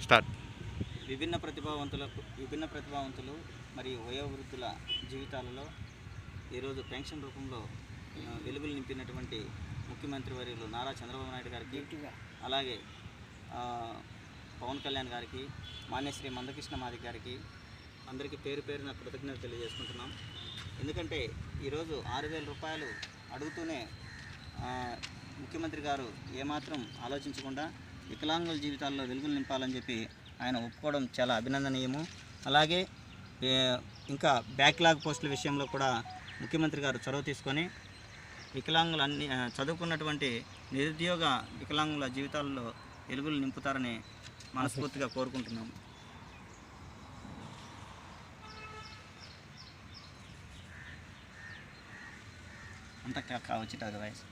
Start. విభిన్న ప్రతిభావంతులకు విభిన్న ప్రతిభావంతులు మరియు వయోవృద్ధుల జీవితాలలో ఈరోజు పెన్షన్ రూపంలో వెలుగులు నింపినటువంటి ముఖ్యమంత్రి వర్యులు నారా చంద్రబాబు నాయుడు గారికి అలాగే ఆ, పవన్ కళ్యాణ్ గారికి మాన్యశ్రీ మందకృష్ణ మాది గారికి అందరికీ పేరు పేరున కృతజ్ఞతలు తెలియజేసుకుంటున్నాం. ఎందుకంటే ఈరోజు ఆరు వేల రూపాయలు అడుగుతూనే ఆ, ముఖ్యమంత్రి గారు ఏమాత్రం ఆలోచించకుండా వికలాంగుల జీవితాల్లో వెలుగులు నింపాలని చెప్పి ఆయన ఒప్పుకోవడం చాలా అభినందనీయము. అలాగే ఇంకా బ్యాక్లాగ్ పోస్టుల విషయంలో కూడా ముఖ్యమంత్రి గారు చొరవ తీసుకొని వికలాంగులు అన్ని చదువుకున్నటువంటి నిరుద్యోగ వికలాంగుల జీవితాల్లో వెలుగులు నింపుతారని మనస్ఫూర్తిగా కోరుకుంటున్నాము. అంతా కావచ్చు కదా వయసు.